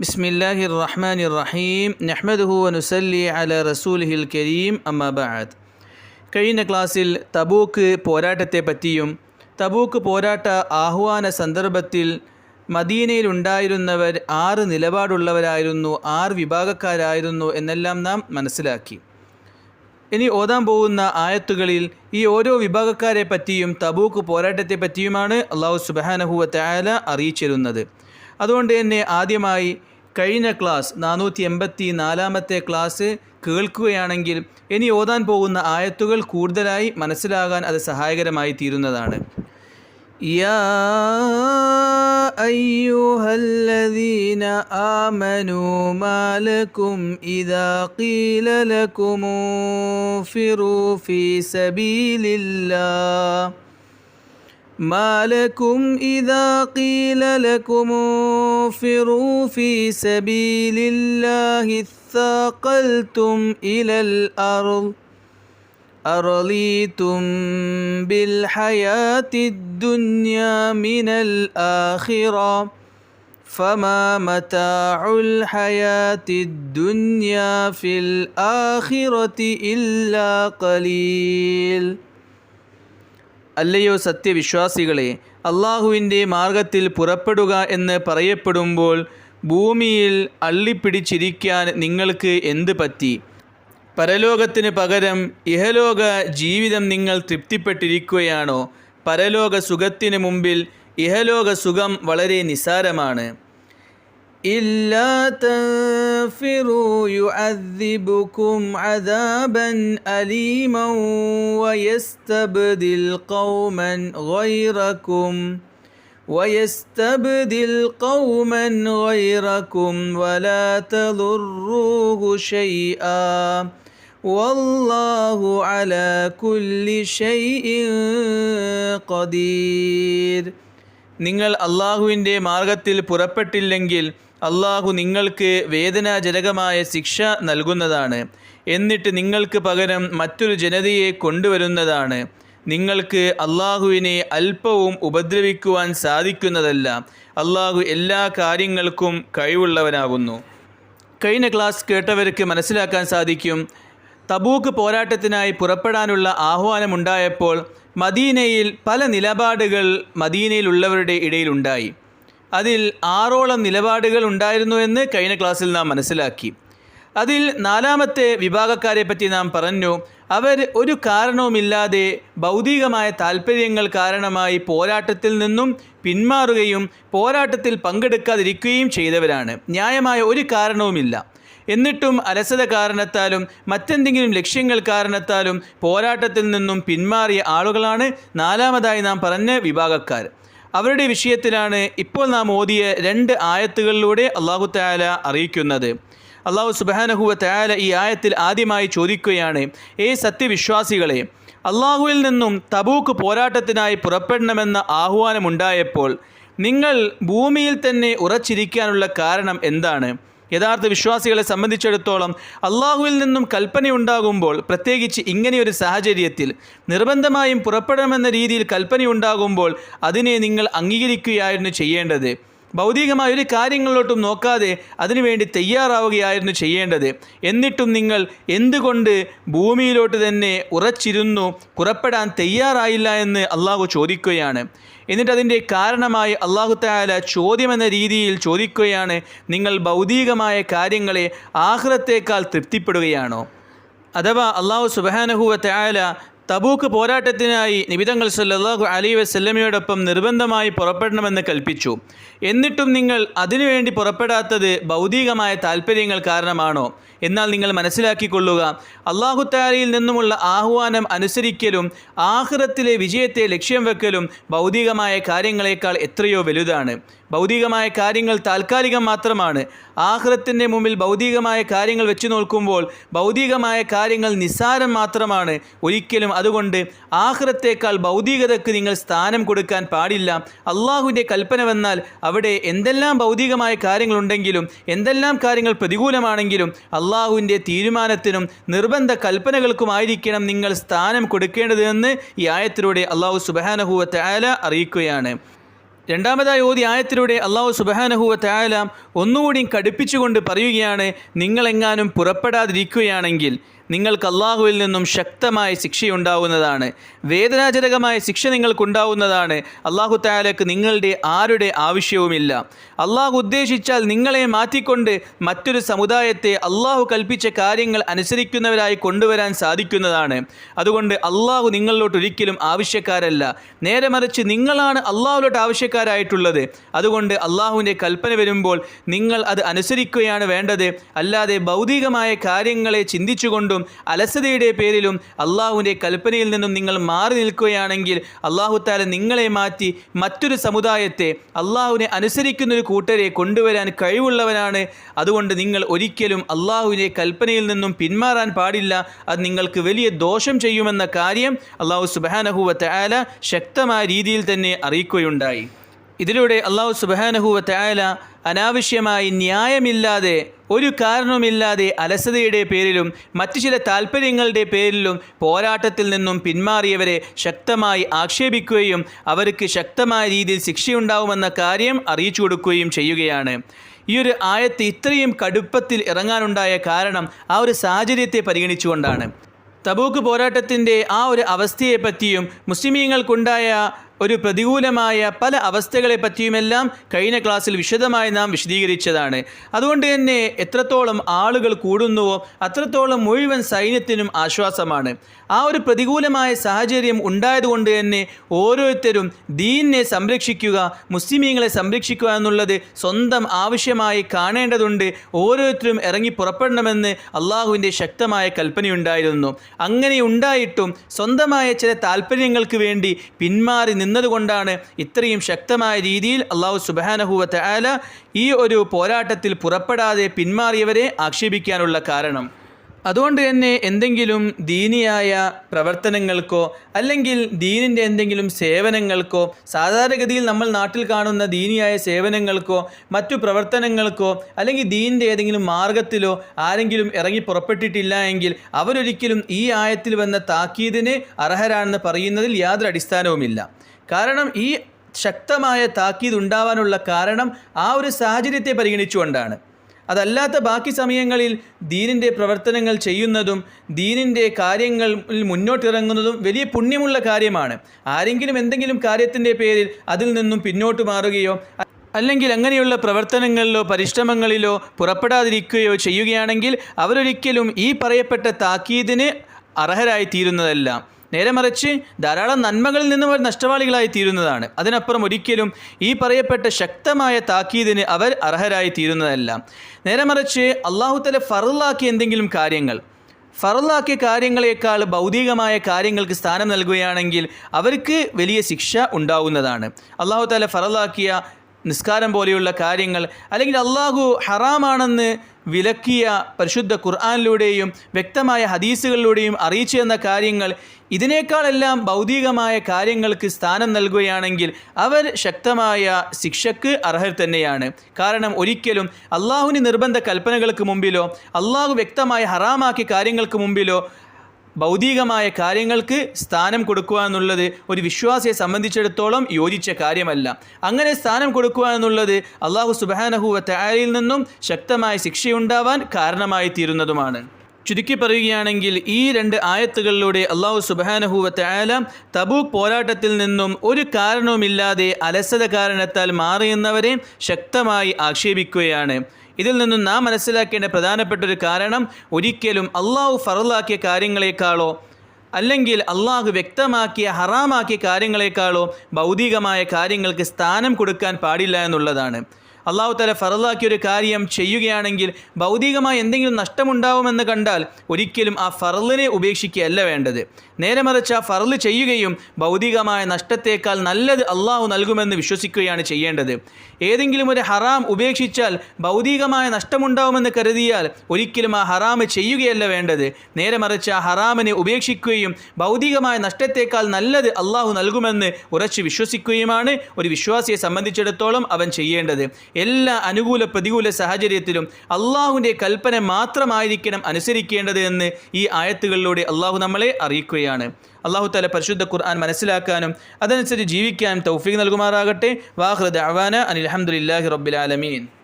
ബിസ്മില്ലാഹി റഹ്മാൻ റഹീം നഹ്മദുഹു അനുസല്ലി അല റസൂൽഹിൽ കരീം അമ്മാബാദ് കഴിഞ്ഞ ക്ലാസ്സിൽ തബൂക്ക് പോരാട്ടത്തെപ്പറ്റിയും തബൂക്ക് പോരാട്ട ആഹ്വാന സന്ദർഭത്തിൽ മദീനയിലുണ്ടായിരുന്നവർ ആറ് നിലപാടുള്ളവരായിരുന്നു ആറ് വിഭാഗക്കാരായിരുന്നു എന്നെല്ലാം നാം മനസ്സിലാക്കി. ഇനി ഓതാൻ പോകുന്ന ആയത്തുകളിൽ ഈ ഓരോ വിഭാഗക്കാരെ പറ്റിയും തബൂക്ക് പോരാട്ടത്തെ പറ്റിയുമാണ് അള്ളാഹു സുബാനഹുവ തയാല അറിയിച്ചിരുന്നത്. അതുകൊണ്ട് തന്നെ ആദ്യമായി കഴിഞ്ഞ ക്ലാസ് നാനൂറ്റി എൺപത്തി നാലാമത്തെ ക്ലാസ് കേൾക്കുകയാണെങ്കിൽ ഇനി ഓതാൻ പോകുന്ന ആയത്തുകൾ കൂടുതലായി മനസ്സിലാകാൻ അത് സഹായകരമായി തീരുന്നതാണ് يا أيها الذين آمنوا ما لكم إذا قيل لكم انفروا في سبيل الله ما لكم إذا قيل لكم انفروا في سبيل الله اثاقلتم إلى الأرض أرضيتم بالحياة الدنيا من الآخرة فما متاع الحياة الدنيا في الآخرة إلا قليل അല്ലയോ സത്യവിശ്വാസികളെ അള്ളാഹുവിന്റെ മാർഗത്തിൽ പുറപ്പെടുക എന്ന് പറയപ്പെടുമ്പോൾ ഭൂമിയിൽ അള്ളിപ്പിടിച്ചിരിക്കാൻ നിങ്ങൾക്ക് എന്ത് പറ്റി? പരലോകത്തിന് പകരം ഇഹലോക ജീവിതം നിങ്ങൾ തൃപ്തിപ്പെട്ടിരിക്കുകയാണോ? പരലോക സുഖത്തിന് മുമ്പിൽ ഇഹലോക സുഖം വളരെ നിസാരമാണ്. إلا تنفروا يعذبكم عذابا أليما ويستبدل قوما غيركم ويستبدل قوما غيركم ولا تضروه شيئا والله على كل شيء قدير നിങ്ങൾ അള്ളാഹുവിൻ്റെ മാർഗത്തിൽ പുറപ്പെട്ടില്ലെങ്കിൽ അള്ളാഹു നിങ്ങൾക്ക് വേദനാജനകമായ ശിക്ഷ നൽകുന്നതാണ്. എന്നിട്ട് നിങ്ങൾക്ക് പകരം മറ്റൊരു ജനതയെ കൊണ്ടുവരുന്നതാണ്. നിങ്ങൾക്ക് അള്ളാഹുവിനെ അല്പവും ഉപദ്രവിക്കുവാൻ സാധിക്കുന്നതല്ല. അള്ളാഹു എല്ലാ കാര്യങ്ങൾക്കും കഴിവുള്ളവനാകുന്നു. കഴിഞ്ഞ ക്ലാസ് കേട്ടവർക്ക് മനസ്സിലാക്കാൻ സാധിക്കും. തബൂക്ക് പോരാട്ടത്തിനായി പുറപ്പെടാനുള്ള ആഹ്വാനമുണ്ടായപ്പോൾ മദീനയിൽ പല നിലപാടുകൾ മദീനയിലുള്ളവരുടെ ഇടയിലുണ്ടായി. അതിൽ ആറോളം നിലപാടുകൾ ഉണ്ടായിരുന്നുവെന്ന് കഴിഞ്ഞ ക്ലാസ്സിൽ നാം മനസ്സിലാക്കി. അതിൽ നാലാമത്തെ വിഭാഗക്കാരെ പറ്റി നാം പറഞ്ഞു അവർ ഒരു കാരണവുമില്ലാതെ ഭൗതികമായ താല്പര്യങ്ങൾ കാരണമായി പോരാട്ടത്തിൽ നിന്നും പിന്മാറുകയും പോരാട്ടത്തിൽ പങ്കെടുക്കാതിരിക്കുകയും ചെയ്തവരാണ്. ന്യായമായ ഒരു കാരണവുമില്ല. എന്നിട്ടും അലസത കാരണത്താലും മറ്റെന്തെങ്കിലും ലക്ഷ്യങ്ങൾ കാരണത്താലും പോരാട്ടത്തിൽ നിന്നും പിന്മാറിയ ആളുകളാണ് നാലാമതായി നാം പറഞ്ഞ വിഭാഗക്കാർ. അവരുടെ വിഷയത്തിലാണ് ഇപ്പോൾ നാം ഓതിയ രണ്ട് ആയത്തുകളിലൂടെ അള്ളാഹു താല അറിയിക്കുന്നത്. അള്ളാഹു സുബാനഹുവ താല ഈ ആയത്തിൽ ആദ്യമായി ചോദിക്കുകയാണ് ഏ സത്യവിശ്വാസികളെ അള്ളാഹുവിൽ നിന്നും തബൂക്ക് പോരാട്ടത്തിനായി പുറപ്പെടണമെന്ന ആഹ്വാനമുണ്ടായപ്പോൾ നിങ്ങൾ ഭൂമിയിൽ തന്നെ ഉറച്ചിരിക്കാനുള്ള കാരണം എന്താണ്? യഥാർത്ഥ വിശ്വാസികളെ സംബന്ധിച്ചിടത്തോളം അള്ളാഹുവിൽ നിന്നും കൽപ്പനയുണ്ടാകുമ്പോൾ പ്രത്യേകിച്ച് ഇങ്ങനെയൊരു സാഹചര്യത്തിൽ നിർബന്ധമായും പുറപ്പെടണമെന്ന രീതിയിൽ കൽപ്പനയുണ്ടാകുമ്പോൾ അതിനെ നിങ്ങൾ അംഗീകരിക്കുകയായിരുന്നു ചെയ്യേണ്ടത്. ഭൗതികമായ ഒരു കാര്യങ്ങളിലോട്ടും നോക്കാതെ അതിനുവേണ്ടി തയ്യാറാവുകയായിരുന്നു ചെയ്യേണ്ടത്. എന്നിട്ടും നിങ്ങൾ എന്തുകൊണ്ട് ഭൂമിയിലോട്ട് തന്നെ ഉറച്ചിരുന്നു പുറപ്പെടാൻ തയ്യാറായില്ല എന്ന് അള്ളാഹു ചോദിക്കുകയാണ്. എന്നിട്ട് അതിന്റെ കാരണമായി അള്ളാഹു താല ചോദ്യമെന്ന രീതിയിൽ ചോദിക്കുകയാണ് നിങ്ങൾ ഭൗതികമായ കാര്യങ്ങളെ ആഹ്ലത്തേക്കാൾ തൃപ്തിപ്പെടുകയാണോ? അഥവാ അള്ളാഹു സുബാനഹുവ താല തബൂക്ക് പോരാട്ടത്തിനായി നിബിതങ്ങൾ സല്ലാഹു അലി വസ്ല്ലമയോടൊപ്പം നിർബന്ധമായി പുറപ്പെടണമെന്ന് കൽപ്പിച്ചു. എന്നിട്ടും നിങ്ങൾ അതിനുവേണ്ടി പുറപ്പെടാത്തത് ഭൗതികമായ താല്പര്യങ്ങൾ കാരണമാണോ? എന്നാൽ നിങ്ങൾ മനസ്സിലാക്കിക്കൊള്ളുക അള്ളാഹുത്താലിയിൽ താലയിൽ നിന്നുമുള്ള ആഹ്വാനം അനുസരിക്കലും ആഹ്റത്തിലെ വിജയത്തെ ലക്ഷ്യം വെക്കലും ഭൗതികമായ കാര്യങ്ങളെക്കാൾ എത്രയോ വലുതാണ്. ഭൗതികമായ കാര്യങ്ങൾ താൽക്കാലികം മാത്രമാണ്. ആഹ്റത്തിന്റെ മുമ്പിൽ ഭൗതികമായ കാര്യങ്ങൾ വെച്ച് നോക്കുമ്പോൾ ഭൗതികമായ കാര്യങ്ങൾ നിസ്സാരം മാത്രമാണ്. ഒരിക്കലും അതുകൊണ്ട് ആഹ്റത്തേക്കാൾ ഭൗതികതയ്ക്ക് നിങ്ങൾ സ്ഥാനം കൊടുക്കാൻ പാടില്ല. അള്ളാഹുവിന്റെ കൽപ്പന വന്നാൽ അവിടെ എന്തെല്ലാം ഭൗതികമായ കാര്യങ്ങളുണ്ടെങ്കിലും എന്തെല്ലാം കാര്യങ്ങൾ പ്രതികൂലമാണെങ്കിലും അള്ളാഹുവിന്റെ തീരുമാനത്തിനും നിർബന്ധ കൽപ്പനകൾക്കുമായിരിക്കണം നിങ്ങൾ സ്ഥാനം കൊടുക്കേണ്ടതെന്ന് ഈ ആയത്തിലൂടെ അള്ളാഹു സുബാനഹുവ ആല അറിയിക്കുകയാണ്. രണ്ടാമതായി ഓതി ആയത്തിലൂടെ അള്ളാഹു സുബഹാനഹുവ തായാലാം ഒന്നുകൂടി കടുപ്പിച്ചുകൊണ്ട് പറയുകയാണ് നിങ്ങളെങ്ങാനും പുറപ്പെടാതിരിക്കുകയാണെങ്കിൽ. നിങ്ങൾക്ക് അള്ളാഹുവിൽ നിന്നും ശക്തമായ ശിക്ഷയുണ്ടാവുന്നതാണ്. വേദനാജനകമായ ശിക്ഷ നിങ്ങൾക്കുണ്ടാവുന്നതാണ്. അള്ളാഹു താലക്ക് നിങ്ങളുടെ ആരുടെ ആവശ്യവുമില്ല. അള്ളാഹു ഉദ്ദേശിച്ചാൽ നിങ്ങളെ മാറ്റിക്കൊണ്ട് മറ്റൊരു സമുദായത്തെ അള്ളാഹു കൽപ്പിച്ച കാര്യങ്ങൾ അനുസരിക്കുന്നവരായി കൊണ്ടുവരാൻ സാധിക്കുന്നതാണ്. അതുകൊണ്ട് അള്ളാഹു നിങ്ങളിലോട്ട് ഒരിക്കലും ആവശ്യക്കാരല്ല. നേരെ മറിച്ച് നിങ്ങളാണ് അള്ളാഹുലോട്ട് ആവശ്യക്കാരായിട്ടുള്ളത്. അതുകൊണ്ട് അള്ളാഹുവിന്റെ കൽപ്പന വരുമ്പോൾ നിങ്ങൾ അത് അനുസരിക്കുകയാണ് വേണ്ടത്. അല്ലാതെ ഭൗതികമായ കാര്യങ്ങളെ ചിന്തിച്ചുകൊണ്ടും അലസതയുടെ പേരിലും അള്ളാഹുവിന്റെ കൽപ്പനയിൽ നിന്നും നിങ്ങൾ മാറി നിൽക്കുകയാണെങ്കിൽ അള്ളാഹു താല നിങ്ങളെ മാറ്റി മറ്റൊരു സമുദായത്തെ അള്ളാഹുവിനെ അനുസരിക്കുന്ന ഒരു കൂട്ടരെ കൊണ്ടുവരാൻ കഴിവുള്ളവനാണ്. അതുകൊണ്ട് നിങ്ങൾ ഒരിക്കലും അള്ളാഹുവിന്റെ കൽപ്പനയിൽ നിന്നും പിന്മാറാൻ പാടില്ല. അത് നിങ്ങൾക്ക് വലിയ ദോഷം ചെയ്യുമെന്ന കാര്യം അള്ളാഹു സുബാനഹുവ ആല ശക്തമായ രീതിയിൽ തന്നെ അറിയിക്കുകയുണ്ടായി. ഇതിലൂടെ അള്ളാഹു സുബാനഹുവത്തെ തയാല അനാവശ്യമായി ന്യായമില്ലാതെ ഒരു കാരണവുമില്ലാതെ അലസതയുടെ പേരിലും മറ്റു ചില താല്പര്യങ്ങളുടെ പേരിലും പോരാട്ടത്തിൽ നിന്നും പിന്മാറിയവരെ ശക്തമായി ആക്ഷേപിക്കുകയും അവർക്ക് ശക്തമായ രീതിയിൽ ശിക്ഷയുണ്ടാവുമെന്ന കാര്യം അറിയിച്ചു കൊടുക്കുകയും ചെയ്യുകയാണ്. ഈ ഒരു ആയത്ത് ഇത്രയും കടുപ്പത്തിൽ ഇറങ്ങാനുണ്ടായ കാരണം ആ ഒരു സാഹചര്യത്തെ പരിഗണിച്ചുകൊണ്ടാണ്. തബൂക്ക് പോരാട്ടത്തിന്റെ ആ ഒരു അവസ്ഥയെപ്പറ്റിയും മുസ്ലിമീങ്ങൾക്കുണ്ടായ ഒരു പ്രതികൂലമായ പല അവസ്ഥകളെ പറ്റിയുമെല്ലാം കഴിഞ്ഞ ക്ലാസ്സിൽ വിശദമായി നാം വിശദീകരിച്ചതാണ്. അതുകൊണ്ട് തന്നെ എത്രത്തോളം ആളുകൾ കൂടുന്നുവോ അത്രത്തോളം മുഴുവൻ സൈന്യത്തിനും ആശ്വാസമാണ്. ആ ഒരു പ്രതികൂലമായ സാഹചര്യം ഉണ്ടായതുകൊണ്ട് തന്നെ ഓരോരുത്തരും ദീനിനെ സംരക്ഷിക്കുക മുസ്ലിമീങ്ങളെ സംരക്ഷിക്കുക എന്നുള്ളത് സ്വന്തം ആവശ്യമായി കാണേണ്ടതുണ്ട്. ഓരോരുത്തരും ഇറങ്ങി പുറപ്പെടണമെന്ന് അള്ളാഹുവിന്റെ ശക്തമായ കൽപ്പനയുണ്ടായിരുന്നു. അങ്ങനെ ഉണ്ടായിട്ടും സ്വന്തമായ ചില താല്പര്യങ്ങൾക്ക് വേണ്ടി പിന്മാറി നിന്നതുകൊണ്ടാണ് ഇത്രയും ശക്തമായ രീതിയിൽ അള്ളാഹു സുബാനഹുവത്ത് ആല ഈ ഒരു പോരാട്ടത്തിൽ പുറപ്പെടാതെ പിന്മാറിയവരെ ആക്ഷേപിക്കാനുള്ള കാരണം. അതുകൊണ്ട് തന്നെ എന്തെങ്കിലും ദീനിയായ പ്രവർത്തനങ്ങൾക്കോ അല്ലെങ്കിൽ ദീനിന്റെ എന്തെങ്കിലും സേവനങ്ങൾക്കോ സാധാരണഗതിയിൽ നമ്മൾ നാട്ടിൽ കാണുന്ന ദീനിയായ സേവനങ്ങൾക്കോ മറ്റു പ്രവർത്തനങ്ങൾക്കോ അല്ലെങ്കിൽ ദീനിന്റെ ഏതെങ്കിലും മാർഗത്തിലോ ആരെങ്കിലും ഇറങ്ങി പുറപ്പെട്ടിട്ടില്ല എങ്കിൽ അവരൊരിക്കലും ഈ ആയത്തിൽ വന്ന താക്കീതിന് അർഹരാണെന്ന് പറയുന്നതിൽ യാതൊരു അടിസ്ഥാനവുമില്ല. കാരണം ഈ ശക്തമായ താക്കീത് ഉണ്ടാവാനുള്ള കാരണം ആ ഒരു സാഹചര്യത്തെ പരിഗണിച്ചുകൊണ്ടാണ്. അതല്ലാത്ത ബാക്കി സമയങ്ങളിൽ ദീനിന്റെ പ്രവർത്തനങ്ങൾ ചെയ്യുന്നതും ദീനിന്റെ കാര്യങ്ങളിൽ മുന്നോട്ടിറങ്ങുന്നതും വലിയ പുണ്യമുള്ള കാര്യമാണ്. ആരെങ്കിലും എന്തെങ്കിലും കാര്യത്തിന്റെ പേരിൽ അതിൽ നിന്നും പിന്നോട്ട് മാറുകയോ അല്ലെങ്കിൽ അങ്ങനെയുള്ള പ്രവർത്തനങ്ങളിലോ പരിശ്രമങ്ങളിലോ പുറപ്പെടാതിരിക്കുകയോ ചെയ്യുകയാണെങ്കിൽ അവരൊരിക്കലും ഈ പറയപ്പെട്ട താക്കീതിന് അർഹരായി തീരുന്നതല്ല നേരെ മറിച്ച് ധാരാളം നന്മകളിൽ നിന്നും അവർ നഷ്ടവാളികളായി തീരുന്നതാണ്. അതിനപ്പുറം ഒരിക്കലും ഈ പറയപ്പെട്ട ശക്തമായ താക്കീതിന് അവർ അർഹരായി തീരുന്നതല്ല. നേരെ മറിച്ച് അള്ളാഹുത്തല ഫറുള്ളാക്കിയ എന്തെങ്കിലും കാര്യങ്ങൾ ഫറലാക്കിയ കാര്യങ്ങളെക്കാൾ ഭൗതികമായ കാര്യങ്ങൾക്ക് സ്ഥാനം നൽകുകയാണെങ്കിൽ അവർക്ക് വലിയ ശിക്ഷ ഉണ്ടാവുന്നതാണ്. അള്ളാഹു താല ഫറലാക്കിയ നിസ്കാരം പോലെയുള്ള കാര്യങ്ങൾ അല്ലെങ്കിൽ അള്ളാഹു ഹറാമാണെന്ന് വിലക്കിയ പരിശുദ്ധ ഖുർആാനിലൂടെയും വ്യക്തമായ ഹദീസുകളിലൂടെയും അറിയിച്ചു തന്ന കാര്യങ്ങൾ ഇതിനേക്കാളെല്ലാം ഭൗതികമായ കാര്യങ്ങൾക്ക് സ്ഥാനം നൽകുകയാണെങ്കിൽ അവർ ശക്തമായ ശിക്ഷക്ക് അർഹർ തന്നെയാണ്. കാരണം ഒരിക്കലും അള്ളാഹുവിന് നിർബന്ധ കൽപ്പനകൾക്ക് മുമ്പിലോ അള്ളാഹു വ്യക്തമായ ഹറാമാക്കിയ കാര്യങ്ങൾക്ക് മുമ്പിലോ ഭൗതികമായ കാര്യങ്ങൾക്ക് സ്ഥാനം കൊടുക്കുക എന്നുള്ളത് ഒരു വിശ്വാസിയെ സംബന്ധിച്ചിടത്തോളം യോജിച്ച കാര്യമല്ല. അങ്ങനെ സ്ഥാനം കൊടുക്കുക എന്നുള്ളത് അള്ളാഹു സുബാനഹുവ താരയിൽ നിന്നും ശക്തമായ ശിക്ഷയുണ്ടാവാൻ കാരണമായി തീരുന്നതുമാണ് ചുരുക്കി പറയുകയാണെങ്കിൽ ഈ രണ്ട് ആയത്തുകളിലൂടെ അള്ളാഹു സുബാനഹുവത്തെ താല തബൂക്ക് പോരാട്ടത്തിൽ നിന്നും ഒരു കാരണവുമില്ലാതെ അലസത കാരണത്താൽ മാറിയുന്നവരെ ശക്തമായി ആക്ഷേപിക്കുകയാണ്. ഇതിൽ നിന്നും നാം മനസ്സിലാക്കേണ്ട പ്രധാനപ്പെട്ട ഒരു കാരണം ഒരിക്കലും അള്ളാഹു ഫറലാക്കിയ കാര്യങ്ങളെക്കാളോ അല്ലെങ്കിൽ അള്ളാഹു വ്യക്തമാക്കിയ ഹറാമാക്കിയ കാര്യങ്ങളെക്കാളോ ഭൗതികമായ കാര്യങ്ങൾക്ക് സ്ഥാനം കൊടുക്കാൻ പാടില്ല എന്നുള്ളതാണ്. അള്ളാഹു തല ഫറലാക്കിയ ഒരു കാര്യം ചെയ്യുകയാണെങ്കിൽ ഭൗതികമായി എന്തെങ്കിലും നഷ്ടമുണ്ടാവുമെന്ന് കണ്ടാൽ ഒരിക്കലും ആ ഫറലിനെ ഉപേക്ഷിക്കുകയല്ല വേണ്ടത്. നേരെ മറിച്ച് ആ ഫറൽ ചെയ്യുകയും ഭൗതികമായ നഷ്ടത്തേക്കാൾ നല്ലത് അള്ളാഹു നൽകുമെന്ന് വിശ്വസിക്കുകയാണ് ചെയ്യേണ്ടത്. ഏതെങ്കിലും ഒരു ഹറാം ഉപേക്ഷിച്ചാൽ ഭൗതികമായ നഷ്ടമുണ്ടാവുമെന്ന് കരുതിയാൽ ഒരിക്കലും ആ ഹറാം ചെയ്യുകയല്ല വേണ്ടത്. നേരെ മറിച്ച് ആ ഹറാമിനെ ഉപേക്ഷിക്കുകയും ഭൗതികമായ നഷ്ടത്തേക്കാൾ നല്ലത് അള്ളാഹു നൽകുമെന്ന് ഉറച്ച് വിശ്വസിക്കുകയുമാണ്. ഒരു വിശ്വാസിയെ സംബന്ധിച്ചിടത്തോളം അവൻ ചെയ്യേണ്ടത്. എല്ലാ അനുകൂല പ്രതികൂല സാഹചര്യത്തിലും അള്ളാഹുവിന്റെ കൽപ്പന മാത്രമായിരിക്കണം അനുസരിക്കേണ്ടത് എന്ന് ഈ ആയത്തുകളിലൂടെ അള്ളാഹു നമ്മളെ അറിയിക്കുകയാണ്. അള്ളാഹു തല പരിശുദ്ധ ഖുർആൻ മനസ്സിലാക്കാനും അതനുസരിച്ച് ജീവിക്കാനും തൗഫീഖ് നൽകുമാറാകട്ടെ. വാഹൃദ് അവാന അനിൽ അഹമ്മദില്ലാഹി റബ്ബിൽ ആലമീൻ.